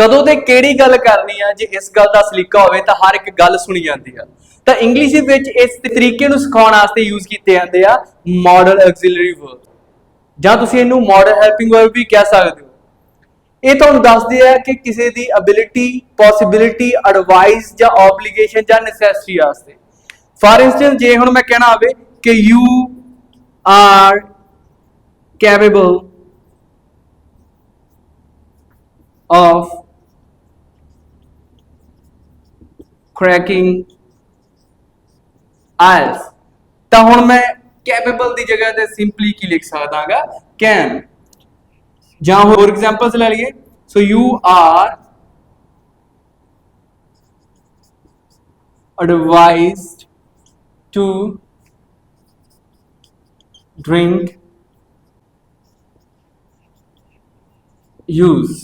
ਕਦੋਂ ਤੇ ਕਿਹੜੀ ਗੱਲ ਕਰਨੀ ਆ? ਜੇ ਇਸ ਗੱਲ ਦਾ ਸਲੀਕਾ ਹੋਵੇ ਤਾਂ ਹਰ ਇੱਕ ਗੱਲ ਸੁਣੀ ਜਾਂਦੀ ਆ। ਤਾਂ ਇੰਗਲਿਸ਼ ਦੇ ਵਿੱਚ ਇਸ ਤਰੀਕੇ ਨੂੰ ਸਿਖਾਉਣ ਵਾਸਤੇ ਯੂਜ਼ ਕੀਤੇ ਜਾਂਦੇ ਆ ਮਾਡਲ ਆਕਸਿਲਰੀ ਵਰਬ ਜਾਂ ਤੁਸੀਂ ਇਹਨੂੰ ਮਾਡਲ ਹੈਲਪਿੰਗ ਵਰਬ ਵੀ ਕਹਿ ਸਕਦੇ ਹੋ। ਇਹ ਤੁਹਾਨੂੰ ਦੱਸਦੇ ਆ ਕਿ ਕਿਸੇ ਦੀ ਅਬਿਲਿਟੀ ਪੋਸਿਬਿਲਿਟੀ ਐਡਵਾਈਸ ਜਾਂ ਆਬਲੀਗੇਸ਼ਨ ਜਾਂ ਨੈਸੈਸਿਟੀ ਵਾਸਤੇ। ਫਾਰ ਇੰਸਟੈਂਸ ਜੇ ਹੁਣ ਮੈਂ ਕਹਿਣਾ ਹੋਵੇ ਕਿ you are capable of cracking IELTS ਤਾਂ ਹੁਣ ਮੈਂ ਕੈਪੇਬਲ ਦੀ ਜਗ੍ਹਾ ਤੇ ਸਿੰਪਲੀ ਕੀ ਲਿਖ ਸਕਦਾਗਾ? ਕੈਨ ਜਾਂ ਹੋਰ ਐਗਜ਼ਾਮਪਲਸ ਲੈ ਲਈਏ। So you are advised to drink use.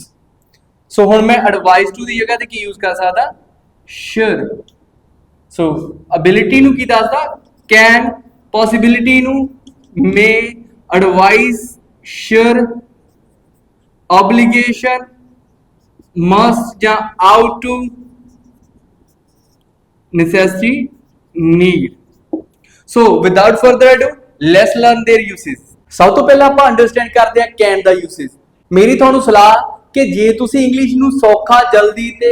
So ਹੁਣ ਮੈਂ ਐਡਵਾਈਸ ਟੂ ਦੀ ਜਗ੍ਹਾ ਤੇ ਕੀ ਯੂਜ਼ ਕਰ ਸਕਦਾ? ਸ਼ੁਡ ਸੋ ਅਬਿਲਿਟੀ ਨੂੰ ਕੀ ਦੱਸਦਾ ਕੈਨ ਪੋਸਿਬਿਲਿਟੀ ਨੂੰ may advice should obligation, must ਜਾਂ out to necessity, need. So, without further ado, let's learn their uses. ਸਭ ਤੋਂ ਪਹਿਲਾਂ ਆਪਾਂ ਅੰਡਰਸਟੈਂਡ ਕਰਦੇ ਹਾਂ ਕੈਨ ਦਾ ਯੂਸੇਜ ਮੇਰੀ ਤੁਹਾਨੂੰ ਸਲਾਹ ਕਿ ਜੇ ਤੁਸੀਂ ਇੰਗਲਿਸ਼ ਨੂੰ ਸੌਖਾ, ਜਲਦੀ ਤੇ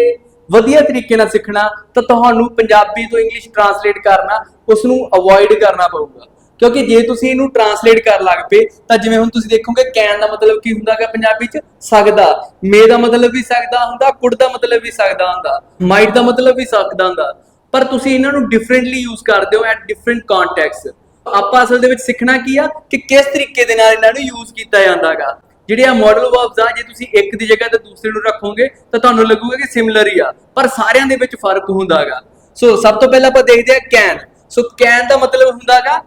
ਵਧੀਆ ਤਰੀਕੇ ਨਾਲ ਸਿੱਖਣਾ, ਤਾਂ ਤੁਹਾਨੂੰ ਪੰਜਾਬੀ ਤੋਂ ਇੰਗਲਿਸ਼ ਟਰਾਂਸਲੇਟ ਕਰਨਾ ਉਸ ਨੂੰ ਅਵੋਇਡ ਕਰਨਾ ਪਊਗਾ। ਕਿਉਂਕਿ ਜੇ ਤੁਸੀਂ ਇਹਨੂੰ ਟਰਾਂਸਲੇਟ ਕਰਨ ਲੱਗ ਪਏ, ਤਾਂ ਜਿਵੇਂ ਹੁਣ ਤੁਸੀਂ ਦੇਖੋਗੇ ਕੈਨ ਦਾ ਮਤਲਬ ਕੀ ਹੁੰਦਾ ਹੈ ਪੰਜਾਬੀ ਚ? ਸਕਦਾ। ਮੇ ਦਾ ਮਤਲਬ ਵੀ ਸਕਦਾ ਹੁੰਦਾ ਕੁੜ ਦਾ ਮਤਲਬ ਵੀ ਸਕਦਾ ਹੁੰਦਾ ਮਾਈਟ ਦਾ ਮਤਲਬ ਵੀ ਸਕਦਾ ਹੁੰਦਾ। ਪਰ ਤੁਸੀਂ ਇਹਨਾਂ ਨੂੰ ਡਿਫਰੈਂਟਲੀ ਯੂਜ਼ ਕਰਦੇ ਹੋ ਐਟ ਡਿਫਰੈਂਟ ਕੰਟੈਕਸਟ ਆਪਾਂ ਅਸਲ ਦੇ ਵਿੱਚ ਸਿੱਖਣਾ ਕੀ ਆ, ਕਿ ਕਿਸ ਤਰੀਕੇ ਦੇ ਨਾਲ ਇਹਨਾਂ ਨੂੰ ਯੂਜ਼ ਕੀਤਾ ਜਾਂਦਾਗਾ ਜਿਹੜੇ ਆ ਮਾਡਲ ਵਰਬਸ ਆ, ਜੇ ਤੁਸੀਂ ਇੱਕ ਦੀ ਜਗ੍ਹਾ ਤੇ ਦੂਸਰੇ ਨੂੰ ਰੱਖੋਗੇ, ਤਾਂ ਤੁਹਾਨੂੰ ਲੱਗੂਗਾ ਕਿ ਸਿਮਿਲਰ ਹੀ ਆ। ਪਰ ਸਾਰਿਆਂ ਦੇ ਵਿੱਚ ਫ਼ਰਕ ਹੁੰਦਾਗਾ। ਸੋ ਸਭ ਤੋਂ ਪਹਿਲਾਂ ਆਪਾਂ ਦੇਖਦੇ ਆ ਕੈਨ ਸੋ ਕੈਨ ਦਾ ਮਤਲਬ ਹੁੰਦਾਗਾ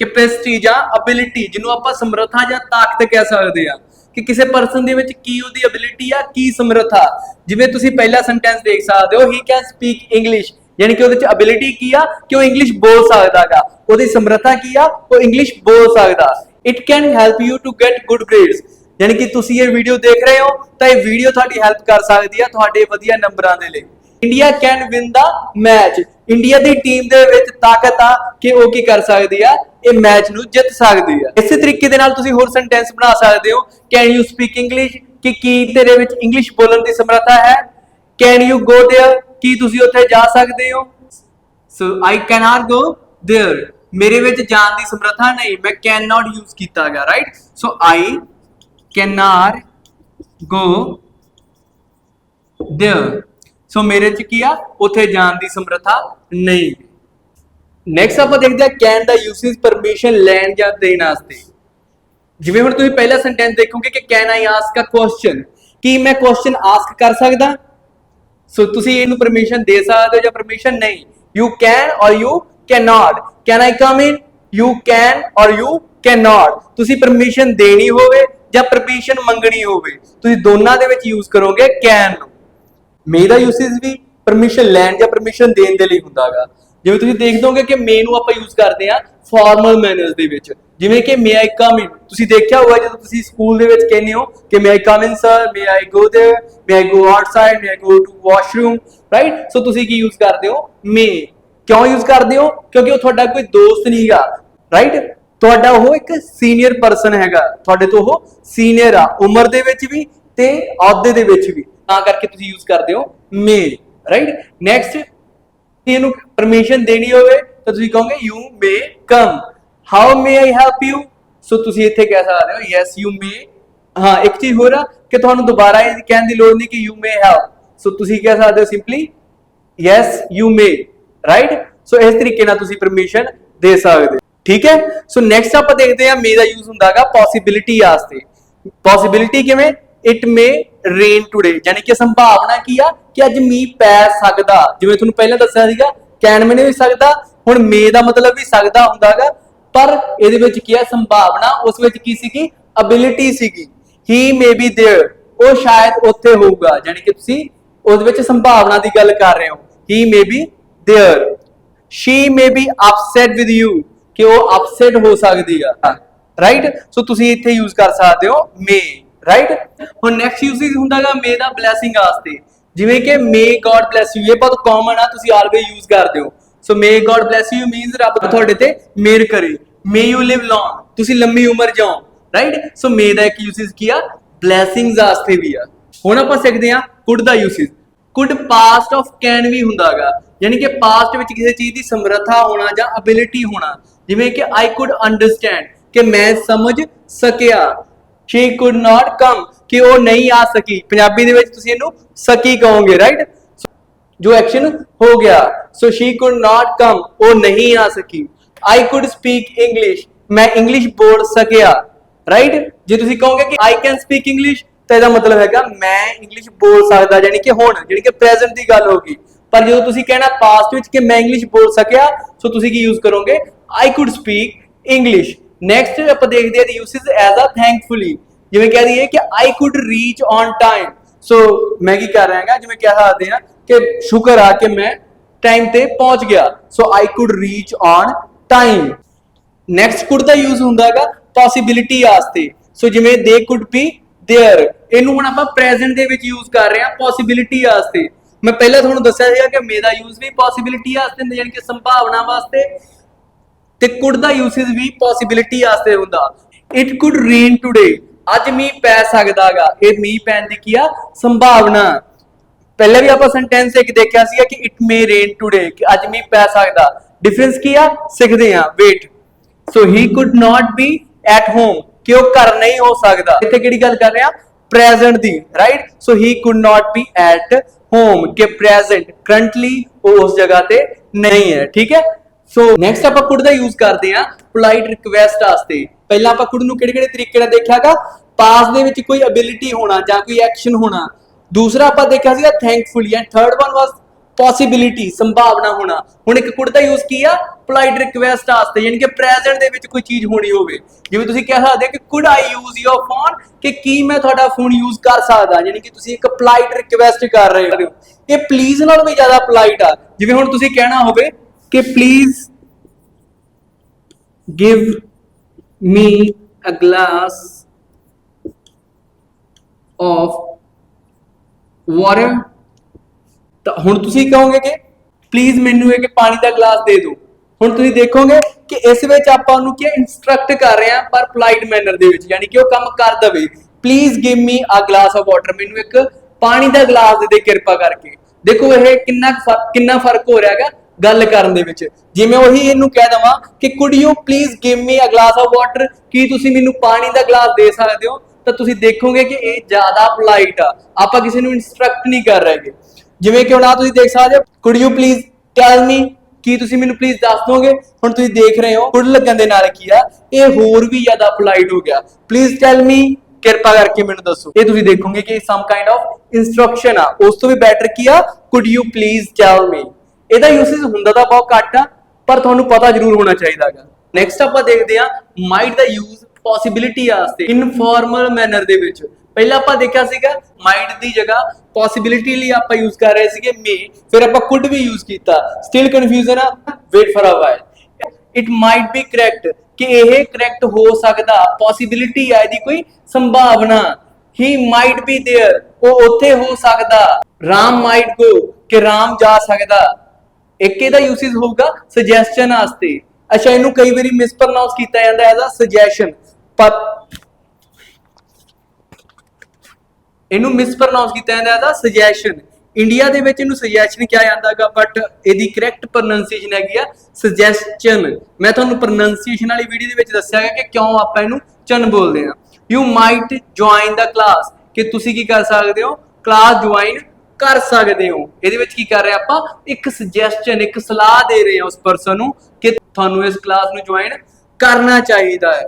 ਕੈਪੈਸਿਟੀ ਜਾਂ ਅਬਿਲਿਟੀ ਜਿਹਨੂੰ ਆਪਾਂ ਸਮਰੱਥਾ ਜਾਂ ਤਾਕਤ ਕਹਿ ਸਕਦੇ ਆ। ਕਿ ਕਿਸੇ ਪਰਸਨ ਦੇ ਵਿੱਚ ਕੀ ਉਹਦੀ ਅਬਿਲਿਟੀ ਆ, ਕੀ ਸਮਰੱਥਾ। ਜਿਵੇਂ ਤੁਸੀਂ ਪਹਿਲਾ ਸੈਂਟੈਂਸ ਦੇਖ ਸਕਦੇ ਹੋ ਹੀ ਕੈਨ ਸਪੀਕ ਇੰਗਲਿਸ਼ ਯਾਨੀ ਕਿ ਉਹਦੇ ਵਿੱਚ ਅਬਿਲਿਟੀ ਕੀ ਆ, ਕਿ ਉਹ ਇੰਗਲਿਸ਼ ਬੋਲ ਸਕਦਾਗਾ। ਉਹਦੀ ਸਮਰੱਥਾ ਕੀ ਆ, ਉਹ ਇੰਗਲਿਸ਼ ਬੋਲ ਸਕਦਾ। It can help you to get good grades ਯਾਨੀ ਕਿ ਤੁਸੀਂ ਇਹ ਵੀਡੀਓ ਦੇਖ ਰਹੇ ਹੋ ਤਾਂ ਇਹ ਵੀਡੀਓ ਤੁਹਾਡੀ ਹੈਲਪ ਕਰ ਸਕਦੀ ਆ ਤੁਹਾਡੇ ਵਧੀਆ ਨੰਬਰਾਂ ਦੇ ਲਈ India can win the match India ਦੀ ਟੀਮ ਦੇ ਵਿੱਚ ਤਾਕਤ ਆ ਕਿ ਉਹ ਕੀ ਕਰ ਸਕਦੀ ਆ ਇਹ ਮੈਚ ਨੂੰ ਜਿੱਤ ਸਕਦੀ ਆ ਇਸੇ ਤਰੀਕੇ ਦੇ ਨਾਲ ਤੁਸੀਂ ਹੋਰ ਸੈਂਟੈਂਸ ਬਣਾ ਸਕਦੇ ਹੋ ਕੈਨ ਯੂ ਸਪੀਕ ਇੰਗਲਿਸ਼ ਕਿ ਕੀ ਤੇਰੇ ਵਿੱਚ ਇੰਗਲਿਸ਼ ਬੋਲਣ ਦੀ ਸਮਰੱਥਾ ਹੈ ਕੈਨ ਯੂ ਗੋ देयर ਕੀ ਤੁਸੀਂ ਉੱਥੇ ਜਾ ਸਕਦੇ ਹੋ ਸੋ ਆਈ ਕੈਨਾਟ ਗੋ देयर ਮੇਰੇ ਵਿੱਚ ਜਾਣ ਦੀ ਸਮਰੱਥਾ ਨਹੀਂ ਮੈਂ can not use ਕੀਤਾਗਾ right so I ਕੈਨਾਟ go there so ਮੇਰੇ ਚ ਕੀ ਆ ਉੱਥੇ ਜਾਣ ਦੀ ਸਮਰੱਥਾ ਨਹੀਂ ਨੈਕਸਟ ਆਪਾਂ ਦੇਖਦੇ ਹਾਂ ਕੈਨ ਦਾ ਯੂਸੇਜ ਪਰਮਿਸ਼ਨ ਲੈਣ ਜਾਂ ਦੇਣ ਵਾਸਤੇ ਜਿਵੇਂ ਹੁਣ ਤੁਸੀਂ ਪਹਿਲਾ ਸੈਂਟੈਂਸ ਦੇਖੋਗੇ ਕਿ can I ask a question ਕੀ ਮੈਂ ਕੁਐਸਚਨ ਆਸਕ ਕਰ ਸਕਦਾ ਸੋ ਤੁਸੀਂ ਇਹਨੂੰ ਪਰਮਿਸ਼ਨ ਦੇ ਸਕਦੇ ਹੋ ਜਾਂ ਪਰਮਿਸ਼ਨ ਨਹੀਂ you can or you can not can I come in you can or you can not ਤੁਸੀਂ ਪਰਮਿਸ਼ਨ ਦੇਣੀ ਹੋਵੇ ਜਾਂ ਪਰਮਿਸ਼ਨ ਮੰਗਣੀ ਹੋਵੇ ਤੁਸੀਂ ਦੋਨਾਂ ਦੇ ਵਿੱਚ ਯੂਜ਼ ਕਰੋਗੇ ਕੈਨ ਨੂੰ ਮੇ ਦਾ ਯੂਸੇਜ ਵੀ ਪਰਮਿਸ਼ਨ ਲੈਣ ਜਾਂ ਪਰਮਿਸ਼ਨ ਦੇਣ ਦੇ ਲਈ ਹੁੰਦਾਗਾ ਜਿਵੇਂ ਤੁਸੀਂ ਦੇਖ ਦੋਗੇ ਕਿ ਮੇ ਨੂੰ ਆਪਾਂ ਯੂਜ਼ ਕਰਦੇ ਆ ਫਾਰਮਲ ਮੈਨਰਸ ਦੇ ਵਿੱਚ ਜਿਵੇਂ ਕਿ ਮੇ ਆਈ ਕਮ ਇਨ ਤੁਸੀਂ ਦੇਖਿਆ ਹੋਊਗਾ ਜਦੋਂ ਤੁਸੀਂ ਸਕੂਲ ਦੇ ਵਿੱਚ ਕਹਿੰਦੇ ਹੋ ਕਿ may I come in sir may I go there may I go outside may I go to washroom right so ਤੁਸੀਂ ਕੀ ਯੂਜ਼ ਕਰਦੇ ਹੋ ਮੇ ਕਿਉਂ ਯੂਜ਼ ਕਰਦੇ ਹੋ ਕਿਉਂਕਿ ਉਹ ਤੁਹਾਡਾ ਕੋਈ ਦੋਸਤ ਨਹੀਂਗਾ ਰਾਈਟ ਤੁਹਾਡਾ ਉਹ ਇੱਕ ਸੀਨੀਅਰ ਪਰਸਨ ਹੈਗਾ। ਤੁਹਾਡੇ ਤੋਂ ਉਹ ਸੀਨੀਅਰ ਆ। ਉਮਰ ਦੇ ਵਿੱਚ ਵੀ ਤੇ ਅਹੁਦੇ ਦੇ ਵਿੱਚ ਵੀ। ਤਾਂ ਕਰਕੇ ਤੁਸੀਂ ਯੂਜ਼ ਕਰਦੇ ਹੋ ਮੇ ਰਾਈਟ ਨੈਕਸਟ ਇਹਨੂੰ ਪਰਮਿਸ਼ਨ ਦੇਣੀ ਹੋਵੇ, ਤਾਂ ਤੁਸੀਂ ਕਹੋਗੇ you may come how may I help you so ਤੁਸੀਂ ਇੱਥੇ ਕਹਿ ਸਕਦੇ ਹੋ ਯੈਸ ਯੂ ਮੇ ਹਾਂ, ਇੱਕ ਚੀਜ਼ ਹੋਰ ਆ, ਕਿ ਤੁਹਾਨੂੰ ਦੁਬਾਰਾ ਇਹ ਕਹਿਣ ਦੀ ਲੋੜ ਨਹੀਂ ਕਿ ਯੂ ਮੇ ਹੈਲਪ ਸੋ ਤੁਸੀਂ ਕਹਿ ਸਕਦੇ ਹੋ simply yes you may right so ਇਸ ਤਰੀਕੇ ਨਾਲ ਤੁਸੀਂ ਪਰਮਿਸ਼ਨ ਦੇ ਸਕਦੇ ਹੋ। ਠੀਕ ਹੈ ਸੋ ਨੈਕਸਟ ਆਪਾਂ ਦੇਖਦੇ ਹਾਂ ਮੇ ਦਾ ਯੂਜ਼ ਹੁੰਦਾਗਾ ਪੋਸਿਬਿਲਿਟੀ ਵਾਸਤੇ ਪੋਸਿਬਿਲਿਟੀ ਕਿਵੇਂ ਇਟ ਮੇ ਰੇਨ ਟੁਡੇ ਯਾਨੀ ਕਿ ਸੰਭਾਵਨਾ ਕੀ ਆ ਕਿ ਅੱਜ ਮੀਂਹ ਪੈ ਸਕਦਾ ਜਿਵੇਂ ਤੁਹਾਨੂੰ ਪਹਿਲਾਂ ਦੱਸਿਆ ਸੀਗਾ ਕੈਨ ਮੈਨੇ ਵੀ ਸਕਦਾ ਹੁਣ ਮੇ ਦਾ ਮਤਲਬ ਵੀ ਸਕਦਾ ਹੁੰਦਾਗਾ ਪਰ ਇਹਦੇ ਵਿੱਚ ਕੀ ਆ ਸੰਭਾਵਨਾ ਉਸ ਵਿੱਚ ਕੀ ਸੀਗੀ ਅਬਿਲਿਟੀ ਸੀਗੀ ਹੀ ਮੇ ਬੀ देयर ਉਹ ਸ਼ਾਇਦ ਉੱਥੇ ਹੋਊਗਾ ਯਾਨੀ ਕਿ ਤੁਸੀਂ ਉਸ ਵਿੱਚ ਸੰਭਾਵਨਾ ਦੀ ਗੱਲ ਕਰ ਰਹੇ ਹੋ he may be there she may be upset with you ਕਿ ਉਹ ਅਪਸੈਟ ਹੋ ਸਕਦੀ ਆ। ਰਾਈਟ ਸੋ ਤੁਸੀਂ ਇੱਥੇ ਯੂਜ਼ ਕਰ ਸਕਦੇ ਹੋ ਮੇ ਰਾਈਟ ਹੁਣ ਨੈਕਸਟ ਯੂਸੇਜ ਹੁੰਦਾਗਾ ਮੇ ਦਾ ਬਲੇਸਿੰਗ ਵਾਸਤੇ। ਜਿਵੇਂ ਕਿ ਮੇ ਗॉड ਬlesਸ ਯੂ ਇਹ ਬਹੁਤ ਕਾਮਨ ਆ, ਤੁਸੀਂ ਆਲਵੇਜ਼ ਯੂਜ਼ ਕਰਦੇ ਹੋ। So may god bless you means ਰੱਬ ਤੁਹਾਡੇ ਤੇ ਮਿਹਰ ਕਰੇ। ਮੇ ਯੂ ਲਿਵ ਲੌਂਗ ਤੁਸੀਂ ਲੰਮੀ ਉਮਰ ਜਾਓ ਰਾਈਟ ਸੋ ਮੇ ਦਾ ਇੱਕ ਯੂਸੇਜ ਕੀ ਆ? ਬਲੇਸਿੰਗਸ ਵਾਸਤੇ ਵੀ ਆ। ਹੁਣ ਆਪਾਂ ਸਿੱਖਦੇ ਆ could the usage could past of can ਵੀ ਹੁੰਦਾਗਾ। ਯਾਨੀ ਕਿ ਪਾਸਟ ਵਿੱਚ ਕਿਸੇ ਚੀਜ਼ ਦੀ ਸਮਰੱਥਾ ਹੋਣਾ ਜਾਂ ਅਬਿਲਿਟੀ ਹੋਣਾ। ਜਿਵੇਂ ਕਿ ਆਈ ਕੁਡ ਅੰਡਰਸਟੈਂਡ ਕਿ ਮੈਂ ਸਮਝ ਸਕਿਆ। ਸ਼ੀ ਕੁਡ ਨਾਟ ਕਮ ਕਿ ਉਹ ਨਹੀਂ ਆ ਸਕੀ। ਪੰਜਾਬੀ ਦੇ ਵਿੱਚ ਤੁਸੀਂ ਇਹਨੂੰ ਸਕੀ ਕਹੋਗੇ ਰਾਈਟ ਜੋ ਐਕਸ਼ਨ ਹੋ ਗਿਆ। ਸੋ ਸ਼ੀ ਕੁਡ ਨਾਟ ਕਮ ਉਹ ਨਹੀਂ ਆ ਸਕੀ। ਆਈ ਕੁਡ ਸਪੀਕ ਇੰਗਲਿਸ਼ ਮੈਂ ਇੰਗਲਿਸ਼ ਬੋਲ ਸਕਿਆ ਰਾਈਟ ਜੇ ਤੁਸੀਂ ਕਹੋਗੇ ਕਿ ਆਈ ਕੈਨ ਸਪੀਕ ਇੰਗਲਿਸ਼ ਤਾਂ ਇਹਦਾ ਮਤਲਬ ਹੈਗਾ ਮੈਂ ਇੰਗਲਿਸ਼ ਬੋਲ ਸਕਦਾ ਯਾਨੀ ਕਿ ਹੁਣ ਯਾਨੀ ਕਿ ਪ੍ਰੈਜ਼ੈਂਟ ਦੀ ਗੱਲ ਹੋਗੀ ਪਰ ਜਦੋਂ ਤੁਸੀਂ ਕਹਿਣਾ ਪਾਸਟ ਵਿੱਚ ਕਿ ਮੈਂ ਇੰਗਲਿਸ਼ ਬੋਲ ਸਕਿਆ ਸੋ ਤੁਸੀਂ ਕੀ ਯੂਜ਼ ਕਰੋਗੇ? I could speak English next ਆਪਾਂ ਦੇਖਦੇ ਹਾਂ ਦੀ ਯੂਸੇਜ ਐਜ਼ ਅ ਥੈਂਕਫੁਲੀ ਜਿਵੇਂ ਕਹਿ ਦਈਏ ਕਿ I could reach on time so ਮੈਂ ਕੀ ਕਰ ਰਿਹਾ ਹਾਂ ਜਿਵੇਂ ਕਹਿ ਸਕਦੇ ਹਾਂ ਕਿ ਸ਼ੁਕਰ ਆ ਕਿ ਮੈਂ ਟਾਈਮ ਤੇ ਪਹੁੰਚ ਗਿਆ so I could reach on time next could the use ਹੁੰਦਾਗਾ ਪੋਸਿਬਿਲਿਟੀ ਵਾਸਤੇ ਸੋ ਜਿਵੇਂ ਦੇ ਕੁਡ ਬੀ देयर ਇਹਨੂੰ ਹੁਣ ਆਪਾਂ ਪ੍ਰੈਜ਼ੈਂਟ ਦੇ ਵਿੱਚ ਯੂਜ਼ ਕਰ ਰਹੇ ਹਾਂ ਪੋਸਿਬਿਲਿਟੀ ਵਾਸਤੇ ਮੈਂ ਪਹਿਲਾਂ ਤੁਹਾਨੂੰ ਦੱਸਿਆ ਸੀਗਾ ਕਿ ਮੇ ਦਾ ਯੂਜ਼ ਵੀ ਪੋਸਿਬਿਲਿਟੀ ਵਾਸਤੇ ਹੁੰਦਾ ਯਾਨੀ ਕਿ ਸੰਭਾਵਨਾ ਵਾਸਤੇ ਤੇ ਕੁਡ ਦਾ ਯੂਸੇਜ ਵੀ ਪੋਸਿਬਿਲਿਟੀ ਵਾਸਤੇ ਹੁੰਦਾ। ਇਟ ਕੁਡ ਰੇਨ ਟੁਡੇ ਅੱਜ ਮੀਂਹ ਪੈ ਸਕਦਾਗਾ ਇਹ ਮੀਂਹ ਪੈਣ ਦੀ ਕੀ ਆ? ਸੰਭਾਵਨਾ। ਪਹਿਲੇ ਵੀ ਆਪਾਂ ਸੈਂਟੈਂਸ ਇੱਕ ਦੇਖਿਆ ਸੀਗਾ ਕਿ ਇਟ ਮੇ ਰੇਨ ਟੁਡੇ ਕਿ ਅੱਜ ਮੀਂਹ ਪੈ ਸਕਦਾ। ਡਿਫਰੈਂਸ ਕੀ ਆ? ਸਿੱਖਦੇ ਆ wait so he could not be at home ਕਿ ਉਹ ਘਰ ਨਹੀਂ ਹੋ ਸਕਦਾ। ਇੱਥੇ ਕਿਹੜੀ ਗੱਲ ਕਰ ਰਹੇ? ਆ present the right so he could not be at home ਕਿ ਪ੍ਰੈਜ਼ੈਂਟ ਕਰੰਟਲੀ ਉਹ ਉਸ ਜਗ੍ਹਾ ਤੇ ਨਹੀਂ ਹੈ। ਠੀਕ ਹੈ? ਸੋ ਨੈਕਸਟ ਆਪਾਂ ਕੁਡ ਦਾ ਯੂਜ਼ ਕਰਦੇ ਆ ਪੋਲਾਈਟ ਰਿਕਵੈਸਟ ਵਾਸਤੇ। ਪਹਿਲਾਂ ਆਪਾਂ ਕੁਡ ਨੂੰ ਕਿਹੜੇ ਕਿਹੜੇ ਤਰੀਕੇ ਨਾਲ ਦੇਖਿਆਗਾ? ਪਾਸ ਦੇ ਵਿੱਚ ਕੋਈ ਅਬਿਲਿਟੀ ਹੋਣਾ ਜਾਂ ਕੋਈ ਐਕਸ਼ਨ ਹੋਣਾ। ਦੂਸਰਾ ਆਪਾਂ ਦੇਖਿਆ ਸੀਗਾ thankfully and third one was possibility ਸੰਭਾਵਨਾ ਹੋਣਾ। ਹੁਣ ਇੱਕ ਕੁੜ ਦਾ ਯੂਜ਼ ਕੀ ਆ? ਪੋਲਾਈਟ ਰਿਕਵੈਸਟ ਵਾਸਤੇ, ਯਾਨੀ ਕਿ ਪ੍ਰੈਜ਼ੈਂਟ ਦੇ ਵਿੱਚ ਕੋਈ ਚੀਜ਼ ਹੋਣੀ ਹੋਵੇ। ਜਿਵੇਂ ਤੁਸੀਂ ਕਹਿ ਸਕਦੇ ਹੋ ਕਿ could I use your phone ਕਿ ਕੀ ਮੈਂ ਤੁਹਾਡਾ ਫੋਨ ਯੂਜ਼ ਕਰ ਸਕਦਾ? ਯਾਨੀ ਕਿ ਤੁਸੀਂ ਇੱਕ ਪੋਲਾਈਟ ਰਿਕਵੈਸਟ ਕਰ ਰਹੇ ਹੋ। ਇਹ ਪਲੀਜ਼ ਨਾਲ ਵੀ ਜ਼ਿਆਦਾ ਪੋਲਾਈਟ ਆ। ਜਿਵੇਂ ਹੁਣ ਤੁਸੀਂ ਕਹਿਣਾ ਹੋਵੇ ਕਿ please give me a glass of water. ਤਾਂ ਹੁਣ ਤੁਸੀਂ ਕਹੋਗੇ ਕਿ ਪਲੀਜ਼ ਮੈਨੂੰ ਇੱਕ ਪਾਣੀ ਦਾ ਗਲਾਸ ਦੇ ਦਿਓ। ਹੁਣ ਤੁਸੀਂ ਦੇਖੋਗੇ ਕਿ ਇਸ ਵਿੱਚ ਆਪਾਂ ਉਹਨੂੰ ਕੀ ਇਨਸਟਰਕਟ ਕਰ ਰਹੇ ਹਾਂ, ਪਰ ਪੋਲਾਈਟ ਮੈਨਰ ਦੇ ਵਿੱਚ, ਯਾਨੀ ਕਿ ਉਹ ਕੰਮ ਕਰ ਦਵੇ। Please give me a glass of water ਮੈਨੂੰ ਇੱਕ ਪਾਣੀ ਦਾ ਗਲਾਸ ਦੇ ਦੇ ਕਿਰਪਾ ਕਰਕੇ। ਦੇਖੋ ਇਹ ਕਿੰਨਾ ਕੁ ਕਿੰਨਾ ਫ਼ਰਕ ਹੋ ਰਿਹਾ ਹੈਗਾ। ਗੱਲ ਕਰਨ ਦੇ ਵਿੱਚ। ਜਿਵੇਂ ਉਹੀ ਇਹਨੂੰ ਕਹਿ ਦਵਾਂ ਕਿ could you please give me a glass of water ਕੀ ਤੁਸੀਂ ਮੈਨੂੰ ਪਾਣੀ ਦਾ ਗਲਾਸ ਦੇ ਸਕਦੇ ਹੋ? ਤਾਂ ਤੁਸੀਂ ਦੇਖੋਗੇ ਕਿ ਇਹ ਜ਼ਿਆਦਾ ਪੋਲਾਈਟ ਆ। ਆਪਾਂ ਕਿਸੇ ਨੂੰ ਇਨਸਟਰਕਟ ਨਹੀਂ ਕਰ ਰਹੇਗੇ। ਜਿਵੇਂ ਕਿ ਹੁਣ ਆ ਤੁਸੀਂ ਦੇਖ ਸਕਦੇ ਹੋ could you please tell me ਕੀ ਤੁਸੀਂ ਮੈਨੂੰ ਪਲੀਜ਼ ਦੱਸ ਦੋਗੇ? ਹੁਣ ਤੁਸੀਂ ਦੇਖ ਰਹੇ ਹੋ ਕੁੜ ਲੱਗਣ ਦੇ ਨਾਲ ਕੀ ਆ? ਇਹ ਹੋਰ ਵੀ ਜ਼ਿਆਦਾ ਪੋਲਾਈਟ ਹੋ ਗਿਆ। ਪਲੀਜ਼ ਟੈਲ ਮੀ ਕਿਰਪਾ ਕਰਕੇ ਮੈਨੂੰ ਦੱਸੋ। ਇਹ ਤੁਸੀਂ ਦੇਖੋਗੇ ਕਿ ਸਮ ਕਾਈਂਡ ਆਫ ਇਨਸਟਰਕਸ਼ਨ ਆ। ਉਸ ਤੋਂ ਵੀ ਬੈਟਰ ਕੀ ਆ? Could you please tell me ਇਹਦਾ ਯੂਸੇਜ ਹੁੰਦਾ ਤਾਂ ਬਹੁਤ ਘੱਟ ਆ, ਪਰ ਤੁਹਾਨੂੰ ਪਤਾ ਜ਼ਰੂਰ ਹੋਣਾ ਚਾਹੀਦਾ ਹੈਗਾ। ਨੈਕਸਟ ਆਪਾਂ ਦੇਖਦੇ ਆ ਮਾਈਟ ਦਾ ਯੂਜ਼ ਪੋਸਿਬਿਲਿਟੀ ਆਸਤੇ ਇਨਫਾਰਮਲ ਮੈਨਰ ਦੇ ਵਿੱਚ। ਪਹਿਲਾਂ ਆਪਾਂ ਦੇਖਿਆ ਸੀਗਾ ਮਾਈਟ ਦੀ ਜਗ੍ਹਾ ਪੋਸਿਬਿਲਿਟੀ ਲਈ ਆਪਾਂ ਯੂਜ਼ ਕਰ ਰਹੇ ਸੀਗੇ ਮੇ ਫਿਰ ਆਪਾਂ ਕੁਡ ਵੀ ਯੂਜ਼ ਕੀਤਾ। ਸਟਿਲ ਕਨਫਿਊਜ਼ਨ ਆ wait for a while it might be correct ਕਿ ਇਹ ਕਰੈਕਟ ਹੋ ਸਕਦਾ ਪੋਸਿਬਿਲਿਟੀ ਆ ਇਹਦੀ ਕੋਈ ਸੰਭਾਵਨਾ। ਹੀ ਮਾਈਟ ਬੀ देयर ਉਹ ਉੱਥੇ ਹੋ ਸਕਦਾ। ਰਾਮ ਮਾਈਟ ਗੋ ਕਿ ਰਾਮ ਜਾ ਸਕਦਾ। ਇੱਕ ਇਹਦਾ ਯੂਸੇਜ ਹੋਊਗਾ ਸੁਜੈਸਸ਼ਨ ਵਾਸਤੇ। ਅੱਛਾ, ਇਹਨੂੰ ਕਈ ਵਾਰੀ ਮਿਸਪ੍ਰੋਨਾਂਸ ਕੀਤਾ ਜਾਂਦਾ ਐਜ਼ ਅ ਸੁਜੈਸ਼ਨ ਪਰ ਇਹਨੂੰ ਮਿਸਪ੍ਰੋਨਾਂਸ ਕੀਤਾ ਜਾਂਦਾ ਐਜ਼ ਅ ਸੁਜੈਸ਼ਨ ਇੰਡੀਆ ਦੇ ਵਿੱਚ ਇਹਨੂੰ ਸੁਜੈਸ਼ਨ ਕਿਹਾ ਜਾਂਦਾਗਾ ਬਟ ਇਹਦੀ ਕਰੈਕਟ ਪ੍ਰੋਨੰਸੀਏਸ਼ਨ ਹੈਗੀ ਆ ਸੁਜੈਸਸ਼ਨ ਮੈਂ ਤੁਹਾਨੂੰ ਪ੍ਰੋਨੰਸੀਏਸ਼ਨ ਵਾਲੀ ਵੀਡੀਓ ਦੇ ਵਿੱਚ ਦੱਸਿਆਗਾ ਕਿ ਕਿਉਂ ਆਪਾਂ ਇਹਨੂੰ ਚਨ ਬੋਲਦੇ ਆ you might join the class ਕਿ ਤੁਸੀਂ ਕੀ ਕਰ ਸਕਦੇ ਹੋ? ਕਲਾਸ ਜੁਆਇਨ ਕਰ ਸਕਦੇ ਹੋ। ਇਹਦੇ ਵਿੱਚ ਕੀ ਕਰ ਰਹੇ ਆਪਾਂ? ਇੱਕ ਸੁਜੈਸਸ਼ਨ ਇੱਕ ਸਲਾਹ ਦੇ ਰਹੇ ਹਾਂ ਉਸ ਪਰਸਨ ਨੂੰ ਕਿ ਤੁਹਾਨੂੰ ਇਸ ਕਲਾਸ ਨੂੰ ਜੁਆਇਨ ਕਰਨਾ ਚਾਹੀਦਾ ਹੈ।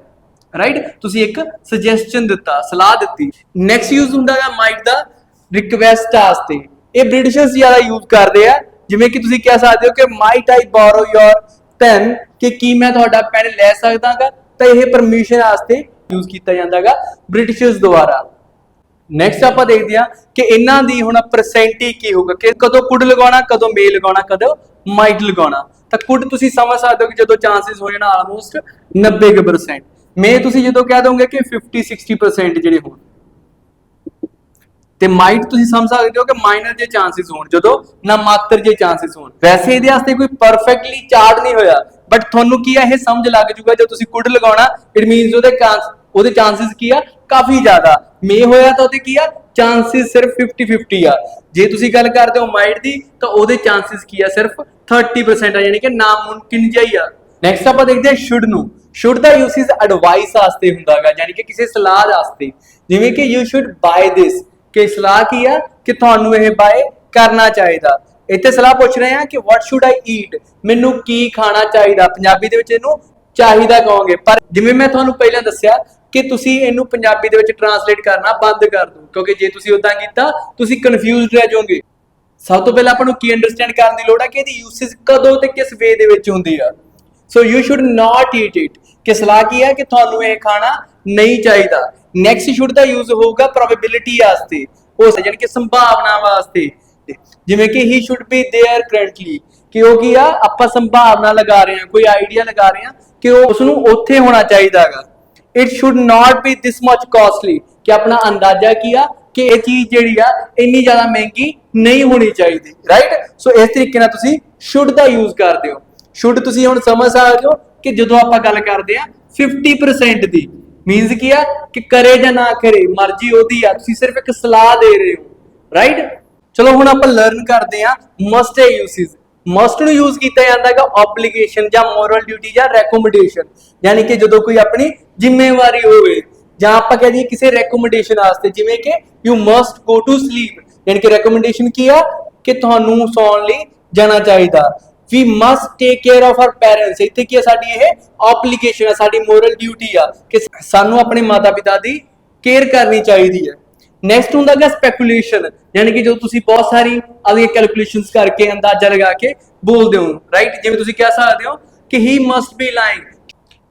ਰਾਈਟ ਤੁਸੀਂ ਇੱਕ ਸੁਜੈਸਸ਼ਨ ਦਿੱਤਾ, ਸਲਾਹ ਦਿੱਤੀ। ਨੈਕਸਟ ਯੂਜ਼ ਹੁੰਦਾ ਹੈ ਮਾਈਟ ਦਾ ਰਿਕਵੈਸਟ ਵਾਸਤੇ। ਇਹ ਬ੍ਰਿਟਿਸ਼ਰਸ ਜ਼ਿਆਦਾ ਯੂਜ਼ ਕਰਦੇ ਆ। ਜਿਵੇਂ ਕਿ ਤੁਸੀਂ ਕਹਿ ਸਕਦੇ ਹੋ ਕਿ ਮਾਈਟ ਆਈ ਬੋਰੋ ਯੋਰ ਪੈਨ ਕਿ ਕੀ ਮੈਂ ਤੁਹਾਡਾ ਪੈਨ ਲੈ ਸਕਦਾਗਾ ਤਾਂ ਇਹ ਪਰਮਿਸ਼ਨ ਵਾਸਤੇ ਯੂਜ਼ ਕੀਤਾ ਜਾਂਦਾਗਾ ਬ੍ਰਿਟਿਸ਼ਰਸ ਦੁਆਰਾ। ਨੈਕਸਟ ਆਪਾਂ ਦੇਖਦੇ ਹਾਂ ਕਿ ਇਹਨਾਂ ਦੀ ਹੁਣ ਪਰਸੈਂਟੀ ਕੀ ਹੋਊਗਾ, ਕਿ ਕਦੋਂ ਕੁਡ ਲਗਾਉਣਾ, ਕਦੋਂ ਮੇ ਲਗਾਉਣਾ, ਕਦੋਂ ਮਾਈਟ ਲਗਾਉਣਾ। ਤਾਂ ਕੁਡ ਤੁਸੀਂ ਸਮਝ ਸਕਦੇ ਹੋ ਕਿ ਜਦੋਂ ਚਾਂਸਸ ਹੋ ਜਾਣਾ ਆਲਮੋਸਟ 90% ਮੇ ਤੁਸੀਂ ਜਦੋਂ ਕਹਿ ਦੋਗੇ ਕਿ 50 60% ਜਿਹੜੇ ਹੋਣ, ਤੇ ਮਾਈਟ ਤੁਸੀਂ ਸਮਝ ਸਕਦੇ ਹੋ ਕਿ ਮਾਈਨਰ ਜੇ ਚਾਂਸਸ ਹੋਣ, ਜਦੋਂ ਨਾ ਮਾਤਰ ਜੇ ਚਾਂਸਸ ਹੋਣ। ਵੈਸੇ ਇਹਦੇ ਵਾਸਤੇ ਕੋਈ ਪਰਫੈਕਟਲੀ ਚਾਰਟ ਨਹੀਂ ਹੋਇਆ ਬਟ ਤੁਹਾਨੂੰ ਕੀ ਆ, ਇਹ ਸਮਝ ਲੱਗ ਜੂਗਾ ਜੇ ਤੁਸੀਂ ਕੁੱਡ ਲਗਾਉਣਾ ਇਟ ਮੀਨਸ ਉਹਦੇ ਉਹਦੇ ਚਾਂਸਸ ਕੀ ਆ? ਕਾਫੀ ਜ਼ਿਆਦਾ। ਮੇ ਹੋਇਆ ਤਾਂ ਉਹਦੇ ਕੀ ਆ? ਚਾਂਸਸ ਸਿਰਫ 50 50 ਆ। ਜੇ ਤੁਸੀਂ ਗੱਲ ਕਰਦੇ ਹੋ ਮਾਈਟ ਦੀ, ਤਾਂ ਉਹਦੇ ਚਾਂਸਸ ਕੀ ਆ? ਸਿਰਫ 30% ਆ, ਯਾਨੀ ਕਿ ਨਾਮੁਮਕਿਨ ਜਿਹਾ ਹੀ ਆ। ਨੈਕਸਟ ਆਪਾਂ ਦੇਖਦੇ ਹਾਂ ਸ਼ੁੱਡ ਨੂੰ। ਸ਼ੁੱਡ ਦਾ ਯੂਸੇਜ ਐਡਵਾਈਸ ਵਾਸਤੇ ਹੁੰਦਾਗਾ, ਯਾਨੀ ਕਿ ਕਿਸੇ ਸਲਾਹ ਵਾਸਤੇ। ਜਿਵੇਂ ਕਿ ਯੂ ਸ਼ੁੱਡ ਬਾਈ ਥਿਸ ਕਿ ਸਲਾਹ ਕੀ ਆ? ਕਿ ਤੁਹਾਨੂੰ ਇਹ ਬਾਏ ਕਰਨਾ ਚਾਹੀਦਾ। ਇੱਥੇ ਸਲਾਹ ਪੁੱਛ ਰਹੇ ਆ ਕਿ ਵਾਟ ਸ਼ੁੱਡ ਆਈ ਈਟ ਮੈਨੂੰ ਕੀ ਖਾਣਾ ਚਾਹੀਦਾ? ਪੰਜਾਬੀ ਦੇ ਵਿੱਚ ਇਹਨੂੰ ਚਾਹੀਦਾ ਕਹੋਗੇ। ਪਰ ਜਿਵੇਂ ਮੈਂ ਤੁਹਾਨੂੰ ਪਹਿਲਾਂ ਦੱਸਿਆ ਕਿ ਤੁਸੀਂ ਇਹਨੂੰ ਪੰਜਾਬੀ ਦੇ ਵਿੱਚ ਟਰਾਂਸਲੇਟ ਕਰਨਾ ਬੰਦ ਕਰ ਦਿਓ ਕਿਉਂਕਿ ਜੇ ਤੁਸੀਂ ਉਦਾਂ ਕੀਤਾ ਤੁਸੀਂ ਕਨਫਿਊਜ਼ਡ ਰਹਿ ਜਾਓਗੇ ਸਭ ਤੋਂ ਪਹਿਲਾਂ ਆਪਾਂ ਨੂੰ ਕੀ ਅੰਡਰਸਟੈਂਡ ਕਰਨ ਦੀ ਲੋੜ ਹੈ ਕਿ ਇਹਦੀ ਯੂਸੇਜ ਕਦੋਂ ਤੇ ਕਿਸ ਵੇ ਦੇ ਵਿੱਚ ਹੁੰਦੀ ਆ so you should not eat it ਕਿ ਸਲਾਹ ਕੀ ਹੈ ਕਿ ਤੁਹਾਨੂੰ ਇਹ ਖਾਣਾ ਨਹੀਂ ਚਾਹੀਦਾ ਨੈਕਸਟ ਸ਼ੁੱਡ ਦਾ ਯੂਜ਼ ਹੋਊਗਾ ਪ੍ਰੋਬੇਬਿਲਿਟੀ ਵਾਸਤੇ ਉਸ ਜਾਨੀ ਕਿ ਸੰਭਾਵਨਾ ਵਾਸਤੇ ਜਿਵੇਂ ਕਿ he should be there currently ਕਿ ਉਹ ਕੀ ਆ ਆਪਾਂ ਸੰਭਾਵਨਾ ਲਗਾ ਰਹੇ ਹਾਂ ਕੋਈ ਆਈਡੀਆ ਲਗਾ ਰਹੇ ਹਾਂ ਕਿ ਉਹ ਉਸ ਨੂੰ ਉੱਥੇ ਹੋਣਾ ਚਾਹੀਦਾਗਾ it should not be this much costly ਕਿ ਆਪਣਾ ਅੰਦਾਜ਼ਾ ਕੀ ਆ ਕਿ ਇਹ ਚੀਜ਼ ਜਿਹੜੀ ਆ ਇੰਨੀ ਜ਼ਿਆਦਾ ਮਹਿੰਗੀ ਨਹੀਂ ਹੋਣੀ ਚਾਹੀਦੀ ਰਾਈਟ ਸੋ ਇਸ ਤਰੀਕੇ ਨਾਲ ਤੁਸੀਂ ਸ਼ੁੱਡ ਦਾ ਯੂਜ਼ ਕਰਦੇ ਹੋ ਸ਼ੁੱਡ ਤੁਸੀਂ ਹੁਣ ਸਮਝ ਸਕਦੇ ਹੋ ਕਿ ਜਦੋਂ ਆਪਾਂ ਗੱਲ ਕਰਦੇ ਆ 50% ਦੀ ਮੀਨਸ ਕੀ ਆ ਕਿ ਕਰੇ ਜਾਂ ਨਾ ਕਰੇ ਮਰਜ਼ੀ ਉਹਦੀ ਆ ਤੁਸੀਂ ਸਿਰਫ ਇੱਕ ਸਲਾਹ ਦੇ ਰਹੇ ਹੋ ਰਾਈਟ ਚਲੋ ਹੁਣ ਆਪਾਂ ਲਰਨ ਕਰਦੇ ਆ ਮਸਟ ਹੈ ਯੂਸੇਜ ਮਸਟ ਨੂੰ ਯੂਜ਼ ਕੀਤਾ ਜਾਂਦਾ ਹੈਗਾ ਆਬਲੀਗੇਸ਼ਨ ਜਾਂ ਮੋਰਲ ਡਿਊਟੀ ਜਾਂ ਰეკਮੈਂਡੇਸ਼ਨ ਯਾਨੀ ਕਿ ਜਦੋਂ ਕੋਈ ਆਪਣੀ ਜ਼ਿੰਮੇਵਾਰੀ ਹੋਵੇ, ਜਾਂ ਆਪਾਂ ਕਹਿ ਕਿਸੇ ਰეკਮੈਂਡੇਸ਼ਨ ਵਾਸਤੇ, ਜਿਵੇਂ ਕਿ you must go to sleep ਯਾਨੀ ਕਿ ਰეკਮੈਂਡੇਸ਼ਨ ਕੀ ਆ? ਕਿ ਤੁਹਾਨੂੰ ਸੌਣ ਲਈ ਜਾਣਾ ਚਾਹੀਦਾ। We must take care of our parents ਇੱਥੇ ਕੀ ਹੈ ਸਾਡੀ ਇਹ ਆਬਲੀਗੇਸ਼ਨ ਹੈ ਸਾਡੀ ਮੋਰਲ ਡਿਊਟੀ ਆ ਕਿ ਸਾਨੂੰ ਆਪਣੇ ਮਾਤਾ-ਪਿਤਾ ਦੀ ਕੇਅਰ ਕਰਨੀ ਚਾਹੀਦੀ ਹੈ। ਨੈਕਸਟ ਹੁੰਦਾ ਹੈ ਸਪੈਕੂਲੇਸ਼ਨ ਯਾਨੀ ਕਿ ਜੋ ਤੁਸੀਂ ਬਹੁਤ ਸਾਰੀ ਆਪਣੀਆਂ ਕੈਲਕੂਲੇਸ਼ਨਸ ਕਰਕੇ ਅੰਦਾਜ਼ਾ ਲਗਾ ਕੇ ਬੋਲਦੇ ਹੋ ਰਾਈਟ ਜਿਵੇਂ ਤੁਸੀਂ ਕਹਿ ਸਕਦੇ ਹੋ ਕਿ ਹੀ ਮਸਟ ਬੀ ਲਾਈਂਗ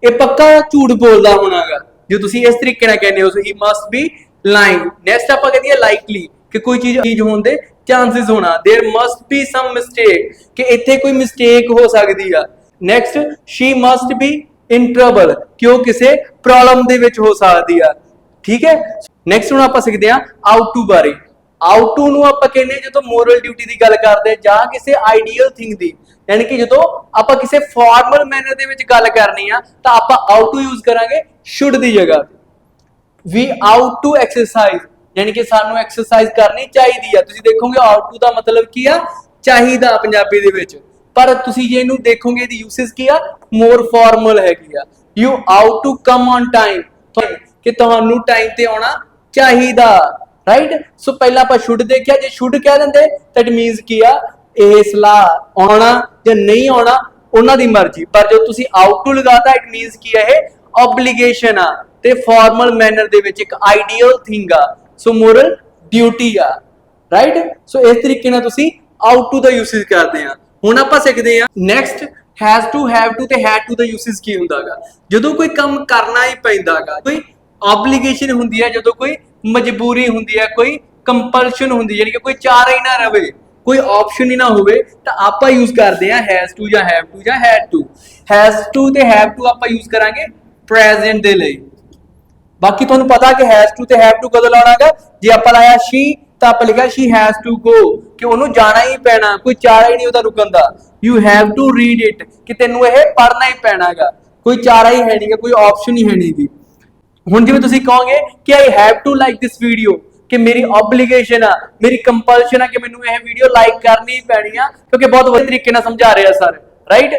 ਇਹ ਪੱਕਾ ਝੂਠ ਬੋਲਦਾ ਹੋਣਾਗਾ ਜੇ ਤੁਸੀਂ ਇਸ ਤਰੀਕੇ ਨਾਲ ਕਹਿੰਦੇ ਹੋ so he must be lying next ਆਪਾਂ ਕਹਿੰਦੇ ਆ ਲਾਈਕਲੀ ਕਿ ਕੋਈ ਚੀਜ਼ ਚੀਜ਼ ਹੋਣ ਦੇ ਚਾਂਸਸ ਹੋਣਾ there must be some mistake ਕਿ ਇੱਥੇ ਕੋਈ ਮਿਸਟੇਕ ਹੋ ਸਕਦੀ ਆ next she must be in trouble ਕਿ ਉਹ ਕਿਸੇ ਪ੍ਰੋਬਲਮ ਦੇ ਵਿੱਚ ਹੋ ਸਕਦੀ ਆ ਠੀਕ ਹੈ? ਨੈਕਸਟ ਹੁਣ ਆਪਾਂ ਸਿੱਖਦੇ ਆ ਆਊਟ ਟੂ ਬਾਰੇ। ਆਊਟ ਨੂੰ ਆਪਾਂ ਕਹਿੰਦੇ ਜਦੋਂ ਮੋਰਲ ਡਿਊਟੀ ਦੀ ਗੱਲ ਕਰਦੇ ਜਾਂ ਕਿਸੇ ਆਈਡੀਅਲ ਥਿੰਗ ਦੀ। ਯਾਨੀ ਕਿ ਜਦੋਂ ਆਪਾਂ ਕਿਸੇ ਫਾਰਮਲ ਮੈਨਰ ਦੇ ਵਿੱਚ ਗੱਲ ਕਰਨੀ ਆ, ਤਾਂ ਆਪਾਂ ਆਊਟ ਯੂਜ਼ ਕਰਾਂਗੇ ਸ਼ੁੱਡ ਦੀ ਜਗ੍ਹਾ ਤੇ। ਵੀ ਆਊਟ ਟੂ ਐਕਸਰਸਾਈਜ਼ ਯਾਨੀ ਕਿ ਸਾਨੂੰ ਐਕਸਰਸਾਈਜ਼ ਕਰਨੀ ਚਾਹੀਦੀ ਆ। ਤੁਸੀਂ ਦੇਖੋਗੇ ਆਊਟ ਟੂ ਦਾ ਮਤਲਬ ਕੀ ਆ? ਚਾਹੀਦਾ ਪੰਜਾਬੀ ਦੇ ਵਿੱਚ। ਪਰ ਤੁਸੀਂ ਜੇ ਇਹਨੂੰ ਦੇਖੋਗੇ ਇਹਦੀ ਯੂਸੇਜ ਕੀ ਆ? ਮੋਰ ਫਾਰਮਲ ਹੈਗੀ ਆ। You ought to come on time ਕਿ ਤੁਹਾਨੂੰ ਟਾਈਮ ਤੇ ਆਉਣਾ ਚਾਹੀਦਾ ਰਾਈਟ ਸੋ ਪਹਿਲਾਂ ਆਪਾਂ ਸ਼ੁੱਡ ਦੇਖਿਆ, ਜੇ ਸ਼ੁੱਡ ਕਹਿ ਦਿੰਦੇ ਤਾਂ ਇਟ ਮੀਨਸ ਕੀ ਆ? ਇਹ ਸਲਾਹ ਆਉਣਾ ਜਾਂ ਨਹੀਂ ਆਉਣਾ, ਉਹਨਾਂ ਦੀ ਮਰਜ਼ੀ। ਪਰ ਜੋ ਤੁਸੀਂ ਆਊਟ ਟੂ ਲਗਾਤਾ ਇਟ ਮੀਨਸ ਕੀ ਆ ਇਹ? ਆਬਲੀਗੇਸ਼ਨ ਆ। ਤੇ ਫਾਰਮਲ ਮੈਨਰ ਦੇ ਵਿੱਚ ਇੱਕ ਆਈਡੀਅਲ ਥਿੰਗ ਆ। ਸੋ ਮੋਰਲ ਡਿਊਟੀ ਆ। ਰਾਈਟ ਸੋ ਇਸ ਤਰੀਕੇ ਨਾਲ ਤੁਸੀਂ ਆਊਟ ਟੂ ਦਾ ਯੂਸੇਜ ਕਰਦੇ ਆ। ਹੁਣ ਆਪਾਂ ਸਿੱਖਦੇ ਆ next has to have to ਤੇ ਹੈਡ ਟੂ ਦਾ ਯੂਸੇਜ ਕੀ ਹੁੰਦਾਗਾ? ਜਦੋਂ ਕੋਈ ਕੰਮ ਕਰਨਾ ਹੀ ਪੈਂਦਾਗਾ, ਕੋਈ ਆਬਲੀਗੇਸ਼ਨ ਹੁੰਦੀ ਹੈ, ਜਦੋਂ ਕੋਈ ਮਜਬੂਰੀ ਹੁੰਦੀ ਹੈ, ਕੋਈ ਕੰਪਲਸ਼ਨ ਹੁੰਦੀ ਹੈ ਯਾਨੀ ਕਿ ਕੋਈ ਚਾਰਾ ਹੀ ਨਾ ਰਵੇ, ਕੋਈ ਆਪਸ਼ਨ ਹੀ ਨਾ ਹੋਵੇ, ਤਾਂ ਆਪਾਂ ਯੂਜ਼ ਕਰਦੇ ਆ ਹੈਜ਼ ਟੂ ਜਾਂ ਹੈਵ ਟੂ ਜਾਂ ਹੈਡ ਟੂ ਹੈਜ਼ ਟੂ ਤੇ ਹੈਵ ਟੂ ਆਪਾਂ ਯੂਜ਼ ਕਰਾਂਗੇ ਪ੍ਰੈਜ਼ੈਂਟ ਦੇ ਲਈ। ਬਾਕੀ ਤੁਹਾਨੂੰ ਪਤਾ ਕਿ ਹੈਜ਼ ਟੂ ਤੇ ਹੈਵ ਟੂ ਕਦੋਂ ਲਾਉਣਾਗਾ? ਜੇ ਆਪਾਂ ਲਾਇਆ ਸ਼ੀ ਤਾਂ ਆਪਾਂ ਲਿਖਿਆ ਸ਼ੀ ਹੈਜ਼ ਟੂ ਗੋ ਕਿ ਉਹਨੂੰ ਜਾਣਾ ਹੀ ਪੈਣਾ, ਕੋਈ ਚਾਰਾ ਹੀ ਨਹੀਂ ਉਹਦਾ ਰੁਕਣ ਦਾ। You have to read it ਕਿ ਤੈਨੂੰ ਇਹ ਪੜ੍ਹਨਾ ਹੀ ਪੈਣਾਗਾ। ਕੋਈ ਚਾਰਾ ਹੀ ਹੈ ਨਹੀਂਗਾ ਕੋਈ ਆਪਸ਼ਨ ਹੀ ਹੈ ਨਹੀਂਗੀ ਹੁਣ ਜਿਵੇਂ ਤੁਸੀਂ ਕਹੋਗੇ ਕਿ I have to like this video ਕਿ ਮੇਰੀ ਆਬਲੀਗੇਸ਼ਨ ਆ ਮੇਰੀ ਕੰਪਲਸ਼ਨ ਆ ਕਿ ਮੈਨੂੰ ਇਹ ਵੀਡੀਓ ਲਾਈਕ ਕਰਨੀ ਹੀ ਪੈਣੀ ਆ ਕਿਉਂਕਿ ਬਹੁਤ ਵਧੀਆ ਤਰੀਕੇ ਨਾਲ ਸਮਝਾ ਰਹੇ ਆ ਸਰ ਰਾਈਟ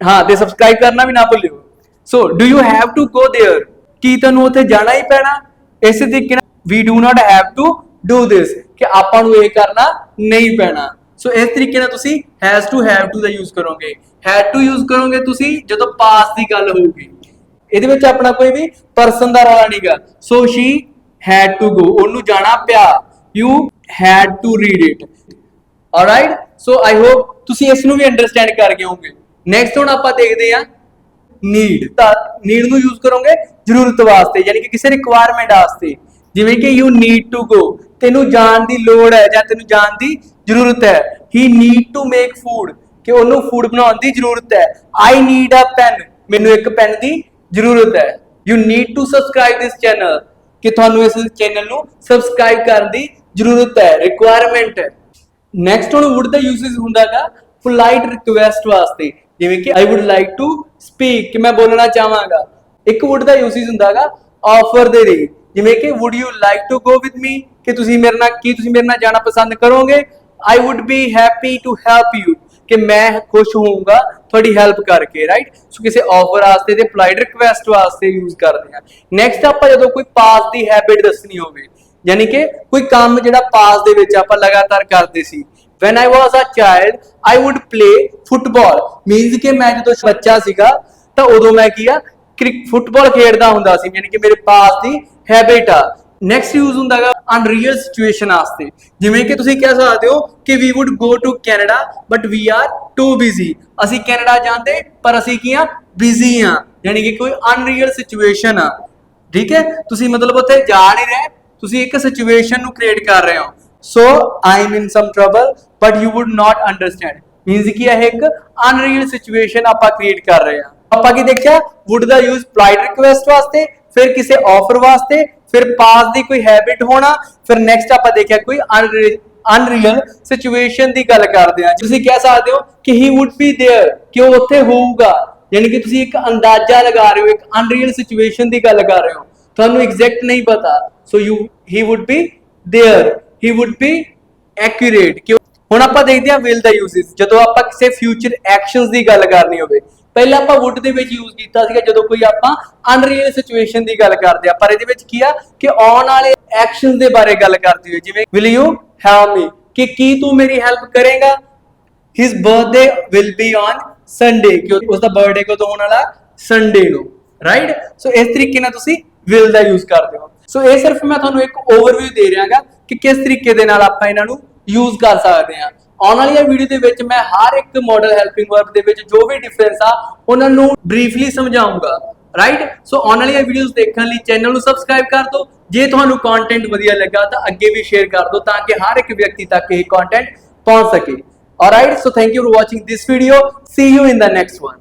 ਹਾਂ ਤੇ ਸਬਸਕ੍ਰਾਈਬ ਕਰਨਾ ਵੀ ਨਾ ਭੁੱਲਿਓ so do you have to go there ਕੀ ਤੁਹਾਨੂੰ ਉੱਥੇ ਜਾਣਾ ਹੀ ਪੈਣਾ ਇਸੇ ਤਰੀਕੇ ਨਾਲ ਵੀ do not have to do this ਕਿ ਆਪਾਂ ਨੂੰ ਇਹ ਕਰਨਾ ਨਹੀਂ ਪੈਣਾ ਸੋ ਇਸ ਤਰੀਕੇ ਨਾਲ ਤੁਸੀਂ ਹੈਜ਼ ਟੂ ਹੈਵ ਟੂ ਦਾ ਯੂਜ਼ ਕਰੋਗੇ ਹੈਡ ਟੂ ਯੂਜ਼ ਕਰੋਗੇ ਤੁਸੀਂ ਜਦੋਂ ਪਾਸ ਦੀ ਗੱਲ ਹੋਊਗੀ ਇਹਦੇ ਵਿੱਚ ਆਪਣਾ ਕੋਈ ਵੀ ਪਰਸਨ ਦਾ ਰੌਲਾ ਨਹੀਂਗਾ so she had to go ਉਹਨੂੰ ਜਾਣਾ ਪਿਆ। You had to read it alright so I hope ਤੁਸੀਂ ਇਸ ਨੂੰ ਵੀ ਅੰਡਰਸਟੈਂਡ ਕਰ ਗਏ ਹੋਵੋਗੇ। ਨੈਕਸਟ ਹੁਣ ਆਪਾਂ ਦੇਖਦੇ ਹਾਂ ਨੀਡ ਤਾਂ ਨੀਡ ਨੂੰ ਯੂਜ਼ ਕਰੋਗੇ ਜ਼ਰੂਰਤ ਵਾਸਤੇ, ਯਾਨੀ ਕਿ ਕਿਸੇ ਰਿਕੁਆਇਰਮੈਂਟ ਵਾਸਤੇ। ਜਿਵੇਂ ਕਿ ਯੂ ਨੀਡ ਟੂ ਗੋ ਤੈਨੂੰ ਜਾਣ ਦੀ ਲੋੜ ਹੈ ਜਾਂ ਤੈਨੂੰ ਜਾਣ ਦੀ ਜ਼ਰੂਰਤ ਹੈ। He need to make food ਕਿ ਉਹਨੂੰ ਫੂਡ ਬਣਾਉਣ ਦੀ ਜ਼ਰੂਰਤ ਹੈ। ਆਈ ਨੀਡ ਅ ਪੈਨ ਮੈਨੂੰ ਇੱਕ ਪੈਨ ਦੀ ਜ਼ਰੂਰਤ ਹੈ। You need to subscribe this channel ਕਿ ਤੁਹਾਨੂੰ ਇਸ ਚੈਨਲ ਨੂੰ ਸਬਸਕ੍ਰਾਈਬ ਕਰਨ ਦੀ ਜ਼ਰੂਰਤ ਹੈ ਰਿਕੁਆਇਰਮੈਂਟ ਹੈ। ਨੈਕਸਟ ਹੁਣ ਵੁੱਡ ਦਾ ਯੂਸੇਜ ਹੁੰਦਾਗਾ ਪੋਲਾਈਟ ਰਿਕੁਐਸਟ ਵਾਸਤੇ। ਜਿਵੇਂ ਕਿ I would like to speak ਕਿ ਮੈਂ ਬੋਲਣਾ ਚਾਹਾਂਗਾ। ਇੱਕ ਵੁੱਡ ਦਾ ਯੂਸੇਜ ਹੁੰਦਾਗਾ ਆਫਰ ਦੇ ਲਈ। ਜਿਵੇਂ ਕਿ would you like to go with me ਕਿ ਤੁਸੀਂ ਮੇਰੇ ਨਾਲ, ਕੀ ਤੁਸੀਂ ਮੇਰੇ ਨਾਲ ਜਾਣਾ ਪਸੰਦ ਕਰੋਗੇ? I would be happy to help you ਕਿ ਮੈਂ ਖੁਸ਼ ਹੋਊਂਗਾ ਤੁਹਾਡੀ ਹੈਲਪ ਕਰਕੇ ਰਾਈਟ ਸੋ ਕਿਸੇ ਆਫਰ ਵਾਸਤੇ ਤੇ ਪੋਲਾਈਟ ਰਿਕੁਐਸਟ ਵਾਸਤੇ ਯੂਜ਼ ਕਰਦੇ ਆ ਨੈਕਸਟ ਆਪਾਂ ਜਦੋਂ ਕੋਈ ਪਾਸ ਦੀ ਹੈਬਿਟ ਦੱਸਣੀ ਹੋਵੇ, ਯਾਨੀ ਕਿ ਕੋਈ ਕੰਮ ਜਿਹੜਾ ਪਾਸ ਦੇ ਵਿੱਚ ਆਪਾਂ ਲਗਾਤਾਰ ਕਰਦੇ ਸੀ, when i was a child, i would play football means ਕਿ ਮੈਂ ਜਦੋਂ ਬੱਚਾ ਸੀਗਾ, ਤਾਂ ਉਦੋਂ ਮੈਂ ਕੀ ਆ ਫੁੱਟਬਾਲ ਖੇਡਦਾ ਹੁੰਦਾ ਸੀ, ਯਾਨੀ ਕਿ ਮੇਰੇ ਪਾਸ ਦੀ ਹੈਬਿਟ ਆ। ਨੈਕਸਟ ਯੂਜ਼ ਹੁੰਦਾਗਾ ਅਨਰੀਅਲ ਸਿਚੁਏਸ਼ਨ ਵਾਸਤੇ। ਜਿਵੇਂ ਕਿ ਤੁਸੀਂ ਕਹਿ ਸਕਦੇ ਹੋ ਕਿ we would go to Canada but we are too busy ਅਸੀਂ ਕੈਨੇਡਾ ਜਾਂਦੇ, ਪਰ ਅਸੀਂ ਕੀ ਆ? ਬਿਜ਼ੀ ਆ। ਯਾਨੀ ਕਿ ਕੋਈ ਅਨਰੀਅਲ ਸਿਚੁਏਸ਼ਨ ਆ। ਠੀਕ ਹੈ? ਤੁਸੀਂ ਮਤਲਬ ਉੱਥੇ ਜਾ ਨਹੀਂ ਰਹੇ। ਤੁਸੀਂ ਇੱਕ ਸਿਚੁਏਸ਼ਨ ਨੂੰ ਕ੍ਰੀਏਟ ਕਰ ਰਹੇ ਹੋ। So I am in some trouble but you would not understand means ਕਿ ਇਹ ਇੱਕ ਅਨਰੀਅਲ ਸਿਚੁਏਸ਼ਨ ਆਪਾਂ ਕ੍ਰੀਏਟ ਕਰ ਰਹੇ ਹਾਂ। ਆਪਾਂ ਕੀ ਦੇਖਿਆ? ਵੁੱਡ ਦਾ ਯੂਜ਼ ਪਲਾਈਡ ਰਿਕੁਐਸਟ ਵਾਸਤੇ, ਫਿਰ ਕਿਸੇ ਆਫਰ ਵਾਸਤੇ, ਫਿਰ ਪਾਸ ਦੀ ਕੋਈ ਹੈਬਿਟ ਹੋਣਾ, ਫਿਰ ਨੈਕਸਟ ਆਪਾਂ ਦੇਖਿਆ ਕੋਈ ਅਨਰੀਅਲ ਸਿਚੁਏਸ਼ਨ ਦੀ ਗੱਲ ਕਰਦੇ ਹਾਂ ਤੁਸੀਂ ਕਹਿ ਸਕਦੇ ਹੋ ਕਿ ਹੀ ਊਡ ਬੀ देयर ਕਿ ਉਹ ਉੱਥੇ ਹੋਊਗਾ ਯਾਨੀ ਕਿ ਤੁਸੀਂ ਇੱਕ ਅੰਦਾਜ਼ਾ ਲਗਾ ਰਹੇ ਹੋ ਇੱਕ ਅਨਰੀਅਲ ਸਿਚੁਏਸ਼ਨ ਦੀ ਗੱਲ ਕਰ ਰਹੇ ਹੋ ਤੁਹਾਨੂੰ ਐਗਜ਼ੈਕਟ ਨਹੀਂ ਪਤਾ so you he would be there he would be accurate ਕਿ ਹੁਣ ਆਪਾਂ ਦੇਖਦੇ ਹਾਂ ਵਿਲ ਦਾ ਯੂਸੇਜ ਜਦੋਂ ਆਪਾਂ ਕਿਸੇ ਫਿਊਚਰ ਐਕਸ਼ਨਸ ਦੀ ਗੱਲ ਕਰਨੀ ਹੋਵੇ ਪਹਿਲਾਂ ਆਪਾਂ ਵੁੱਡ ਦੇ ਵਿੱਚ ਯੂਜ਼ ਕੀਤਾ ਸੀਗਾ ਜਦੋਂ ਕੋਈ ਆਪਾਂ ਅਨਰੀਅਲ ਸਿਚੁਏਸ਼ਨ ਦੀ ਗੱਲ ਕਰਦੇ ਆ ਪਰ ਇਹਦੇ ਵਿੱਚ ਕੀ ਆ ਕਿ ਆਉਣ ਵਾਲੇ ਐਕਸ਼ਨਸ ਦੇ ਬਾਰੇ ਗੱਲ ਕਰਦੀ ਹੋਈ ਜਿਵੇਂ ਵਿਲ ਯੂ ਹੈਵ ਮੀ ਕਿ ਕੀ ਤੂੰ ਮੇਰੀ ਹੈਲਪ ਕਰੇਗਾ? His birthday will be on Sunday ਕਿ ਉਸ ਦਾ ਬਰਥਡੇ ਕਦੋਂ ਹੋਣ ਵਾਲਾ? ਸੰਡੇ ਨੂੰ ਰਾਈਟ ਸੋ ਇਸ ਤਰੀਕੇ ਨਾਲ ਤੁਸੀਂ ਵਿਲ ਦਾ ਯੂਜ਼ ਕਰਦੇ ਹੋ। ਸੋ ਇਹ ਸਿਰਫ ਮੈਂ ਤੁਹਾਨੂੰ ਇੱਕ ਓਵਰਵਿਊ ਦੇ ਰਿਹਾਗਾ ਕਿ ਕਿਸ ਤਰੀਕੇ ਦੇ ਨਾਲ ਆਪਾਂ ਇਹਨਾਂ ਨੂੰ ਯੂਜ਼ ਕਰ ਸਕਦੇ ਹਾਂ। ਆਉਣ ਵਾਲੀ ਵੀਡੀਓ ਦੇ ਵਿੱਚ ਮੈਂ ਹਰ ਇੱਕ ਮਾਡਲ ਹੈਲਪਿੰਗ ਵਰਬ ਦੇ ਵਿੱਚ ਜੋ ਵੀ ਡਿਫਰੈਂਸ ਆ, ਉਹਨਾਂ ਨੂੰ ਬਰੀਫਲੀ ਸਮਝਾਉਂਗਾ। ਰਾਈਟ ਸੋ ਆਉਣ ਵਾਲੀਆਂ ਵੀਡੀਓਜ਼ ਦੇਖਣ ਲਈ ਚੈਨਲ ਨੂੰ ਸਬਸਕ੍ਰਾਈਬ ਕਰ ਦਿਓ। ਜੇ ਤੁਹਾਨੂੰ ਕੰਟੈਂਟ ਵਧੀਆ ਲੱਗਾ ਤਾਂ ਅੱਗੇ ਵੀ ਸ਼ੇਅਰ ਕਰ ਦਿਓ ਤਾਂ ਕਿ ਹਰ ਇੱਕ ਵਿਅਕਤੀ ਤੱਕ ਇਹ ਕੰਟੈਂਟ ਪਹੁੰਚ ਸਕੇ। Alright, so thank you for watching this video see you in the next one